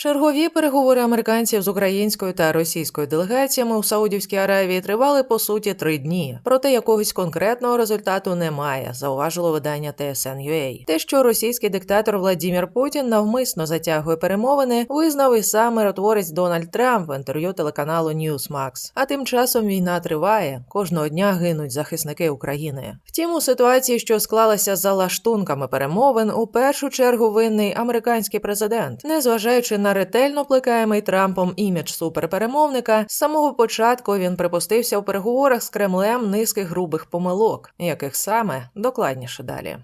Чергові переговори американців з українською та російською делегаціями у Саудівській Аравії тривали по суті три дні. Проте якогось конкретного результату немає, зауважило видання TSN.ua. Те, що російський диктатор Владімір Путін навмисно затягує перемовини, визнав і сам миротворець Дональд Трамп в інтерв'ю телеканалу Newsmax. А тим часом війна триває. Кожного дня гинуть захисники України. Втім, у ситуації, що склалася за лаштунками перемовин, у першу чергу винний американський президент, незважаючи на ретельно плекаємий Трампом імідж суперперемовника, з самого початку він припустився у переговорах з Кремлем низки грубих помилок, яких саме докладніше далі.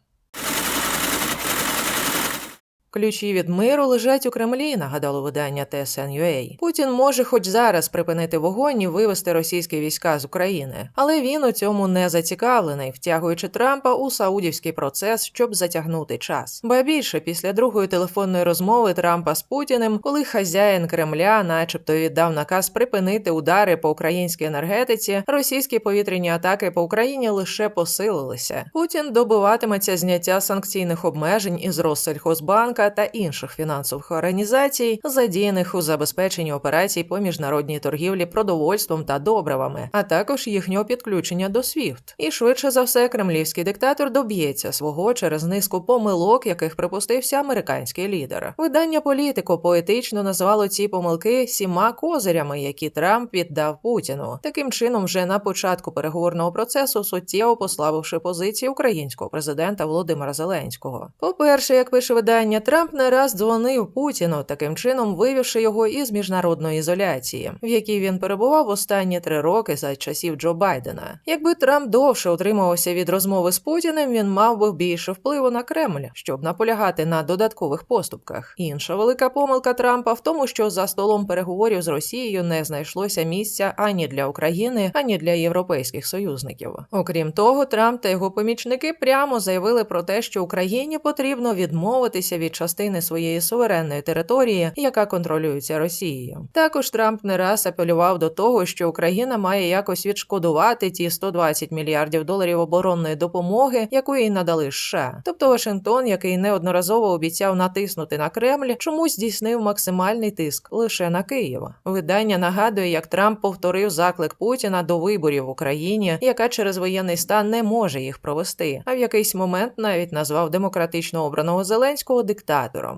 Ключі від миру лежать у Кремлі, нагадало видання TSN.ua. Путін може хоч зараз припинити вогонь і вивести російські війська з України, але він у цьому не зацікавлений, втягуючи Трампа у саудівський процес, щоб затягнути час. Ба більше після другої телефонної розмови Трампа з Путіним, коли хазяїн Кремля, начебто, віддав наказ припинити удари по українській енергетиці, російські повітряні атаки по Україні лише посилилися. Путін добиватиметься зняття санкційних обмежень із Россельхозбанка та інших фінансових організацій, задіяних у забезпеченні операцій по міжнародній торгівлі продовольством та добривами, а також їхнього підключення до SWIFT. І швидше за все, кремлівський диктатор доб'ється свого через низку помилок, яких припустився американський лідер. Видання політико поетично назвало ці помилки сіма козирями, які Трамп віддав Путіну. Таким чином, вже на початку переговорного процесу суттєво послабивши позиції українського президента Володимира Зеленського. По перше, як пише видання, Трамп не раз дзвонив Путіну, таким чином вивівши його із міжнародної ізоляції, в якій він перебував останні три роки за часів Джо Байдена. Якби Трамп довше утримувався від розмови з Путіним, він мав би більше впливу на Кремль, щоб наполягати на додаткових поступках. Інша велика помилка Трампа в тому, що за столом переговорів з Росією не знайшлося місця ані для України, ані для європейських союзників. Окрім того, Трамп та його помічники прямо заявили про те, що Україні потрібно відмовитися від частини своєї суверенної території, яка контролюється Росією. Також Трамп не раз апелював до того, що Україна має якось відшкодувати ті 120 мільярдів доларів оборонної допомоги, яку їй надали США. Тобто Вашингтон, який неодноразово обіцяв натиснути на Кремль, чомусь здійснив максимальний тиск лише на Київ. Видання нагадує, як Трамп повторив заклик Путіна до виборів в Україні, яка через воєнний стан не може їх провести. А в якийсь момент навіть назвав демократично обраного Зеленського диктатором.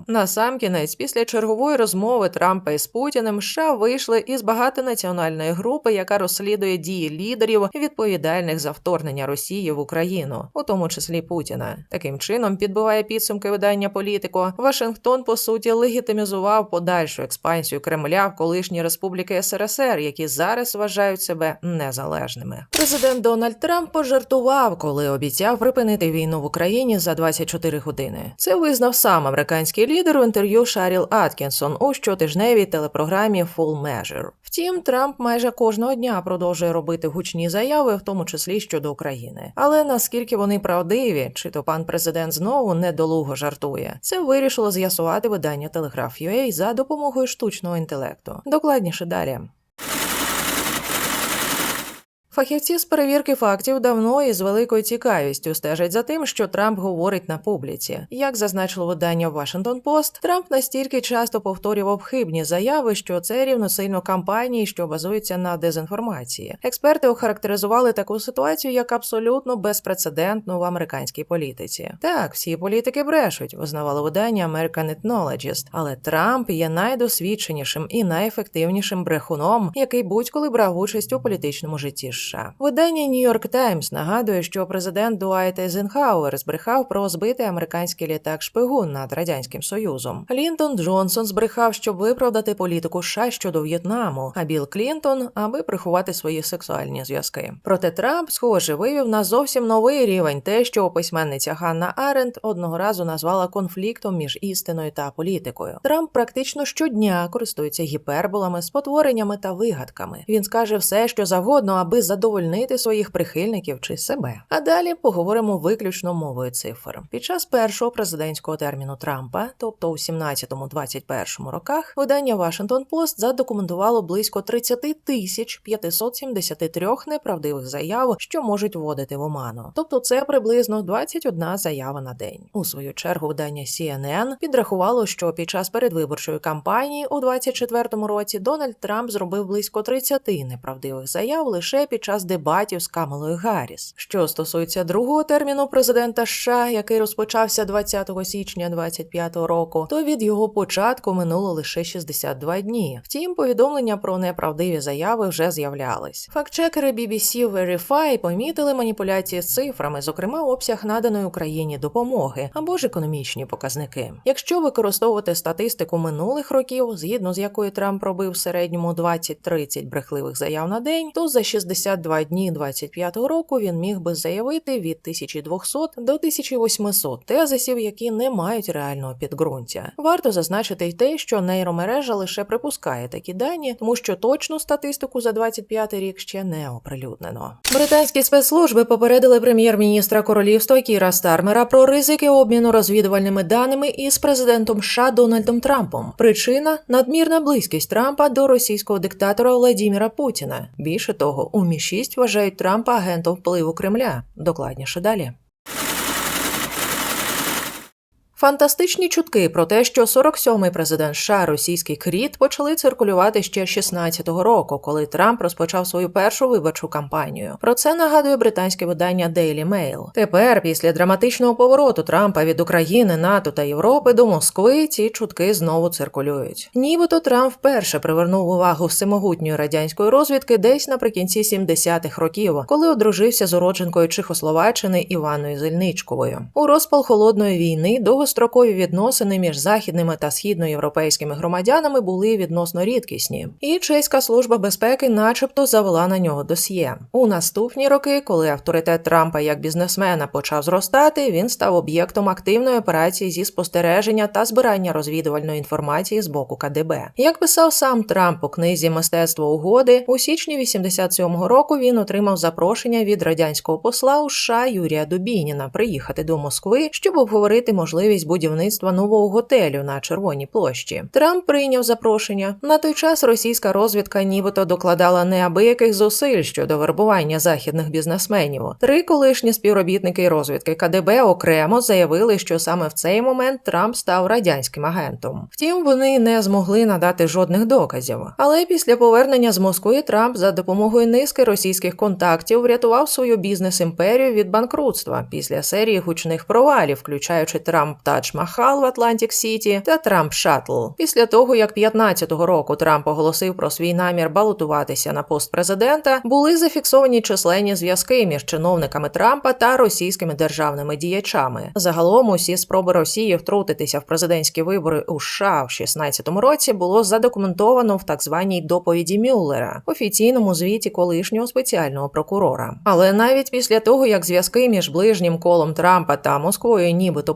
Насамкінець, після чергової розмови Трампа із Путіним, США вийшли із багатонаціональної групи, яка розслідує дії лідерів, відповідальних за вторгнення Росії в Україну, у тому числі Путіна. Таким чином підбиває підсумки видання політико. Вашингтон по суті легітимізував подальшу експансію Кремля в колишні республіки СРСР, які зараз вважають себе незалежними. Президент Дональд Трамп пожартував, коли обіцяв припинити війну в Україні за 24 години. Це визнав сам американський лідер у інтерв'ю Шаріл Аткінсон у щотижневій телепрограмі Full Measure. Втім, Трамп майже кожного дня продовжує робити гучні заяви, в тому числі щодо України. Але наскільки вони правдиві, чи то пан президент знову недолуго жартує, це вирішило з'ясувати видання Telegraph.ua за допомогою штучного інтелекту. Докладніше далі. Фахівці з перевірки фактів давно і з великою цікавістю стежать за тим, що Трамп говорить на публіці. Як зазначило видання Washington Post, Трамп настільки часто повторював хибні заяви, що це рівносильно кампанії, що базуються на дезінформації. Експерти охарактеризували таку ситуацію як абсолютно безпрецедентну в американській політиці. Так, всі політики брешуть, визнавало видання American Ethnologist, але Трамп є найдосвідченішим і найефективнішим брехуном, який будь-коли брав участь у політичному житті. США. Видання York Times нагадує, що президент Дуайт Ейзенхауер збрехав про збитий американський літак шпигун над радянським союзом. Лінтон Джонсон збрехав, щоб виправдати політику США щодо В'єтнаму, а Білл Клінтон, аби приховати свої сексуальні зв'язки. Проте Трамп, схоже, вивів на зовсім новий рівень те, що письменниця Ганна Аренд одного разу назвала конфліктом між істиною та політикою. Трамп практично щодня користується гіперболами, спотвореннями та вигадками. Він скаже все, що завгодно, аби задовольнити задовольнити своїх прихильників чи себе. А далі поговоримо виключно мовою цифр. Під час першого президентського терміну Трампа, тобто у 17-21 роках, видання Washington Post задокументувало близько 30 тисяч 573 неправдивих заяв, що можуть вводити в оману. Тобто це приблизно 21 заява на день. У свою чергу видання CNN підрахувало, що під час передвиборчої кампанії у 24-му році Дональд Трамп зробив близько 30 неправдивих заяв лише під час дебатів з Камелою Гарріс. Що стосується другого терміну президента США, який розпочався 20 січня 25 року, то від його початку минуло лише 62 дні. Втім, повідомлення про неправдиві заяви вже з'являлись. Фактчекери BBC Verify помітили маніпуляції з цифрами, зокрема обсяг наданої Україні допомоги або ж економічні показники. Якщо використовувати статистику минулих років, згідно з якою Трамп робив в середньому 20-30 брехливих заяв на день, то за 62 дні 25-го року він міг би заявити від 1200 до 1800 тезисів, які не мають реального підґрунтя. Варто зазначити й те, що нейромережа лише припускає такі дані, тому що точну статистику за 25 рік ще не оприлюднено. Британські спецслужби попередили прем'єр-міністра королівства Кіра Стармера про ризики обміну розвідувальними даними із президентом США Дональдом Трампом. Причина надмірна близькість Трампа до російського диктатора Владіміра Путіна. Більше того, у Мі 6 вважають Трампа агентом впливу Кремля. Докладніше далі. Фантастичні чутки про те, що 47-й президент США російський кріт почали циркулювати ще 16-го року, коли Трамп розпочав свою першу виборчу кампанію. Про це нагадує британське видання Daily Mail. Тепер, після драматичного повороту Трампа від України, НАТО та Європи до Москви, ці чутки знову циркулюють. Нібито Трамп вперше привернув увагу всемогутньої радянської розвідки десь наприкінці 70-х років, коли одружився з уродженкою Чехословаччини Іваною Зельничковою. У розпал холодної війни довго довгострокові відносини між західними та східноєвропейськими громадянами були відносно рідкісні, і чеська служба безпеки, начебто, завела на нього досьє. У наступні роки, коли авторитет Трампа як бізнесмена почав зростати, він став об'єктом активної операції зі спостереження та збирання розвідувальної інформації з боку КДБ. Як писав сам Трамп у книзі Мистецтво угоди, у січні 87-го року він отримав запрошення від радянського посла у США Юрія Дубініна приїхати до Москви, щоб обговорити можливість будівництва нового готелю на Червоній площі. Трамп прийняв запрошення. На той час російська розвідка нібито докладала неабияких зусиль щодо вербування західних бізнесменів. Три колишні співробітники розвідки КДБ окремо заявили, що саме в цей момент Трамп став радянським агентом. Втім, вони не змогли надати жодних доказів. Але після повернення з Москви Трамп за допомогою низки російських контактів врятував свою бізнес-імперію від банкрутства після серії гучних провалів, включаючи Трамп Тадж Махал в Атлантик Сіті та Трамп Шаттл. Після того, як 15-го року Трамп оголосив про свій намір балотуватися на пост президента, були зафіксовані численні зв'язки між чиновниками Трампа та російськими державними діячами. Загалом усі спроби Росії втрутитися в президентські вибори у США в 16-му році було задокументовано в так званій доповіді Мюллера, офіційному звіті колишнього спеціального прокурора. Але навіть після того, як зв'язки між ближнім колом Трампа та Москвою нібито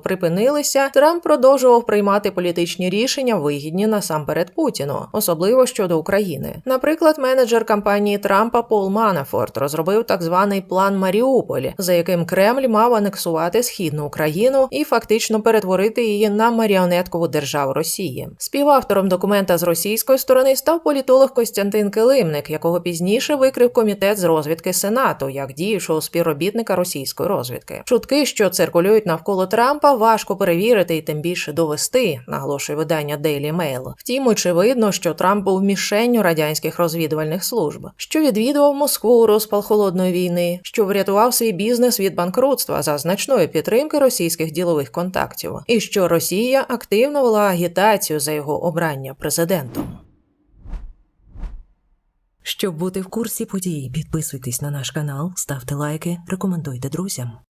припинилися, Трамп продовжував приймати політичні рішення, вигідні насамперед Путіну, особливо щодо України. Наприклад, менеджер кампанії Трампа Пол Манафорт розробив так званий план Маріуполь, за яким Кремль мав анексувати східну Україну і фактично перетворити її на маріонеткову державу Росії. Співавтором документа з російської сторони став політолог Костянтин Килимник, якого пізніше викрив комітет з розвідки Сенату як діючого співробітника російської розвідки. Чутки, що циркулюють навколо Трампа, важко перевірити і тим більше довести, наголошує видання Daily Mail. Втім, очевидно, що Трамп був мішенню радянських розвідувальних служб, що відвідував Москву у розпал холодної війни, що врятував свій бізнес від банкрутства за значної підтримки російських ділових контактів, і що Росія активно вела агітацію за його обрання президентом. Щоб бути в курсі подій, підписуйтесь на наш канал, ставте лайки, рекомендуйте друзям.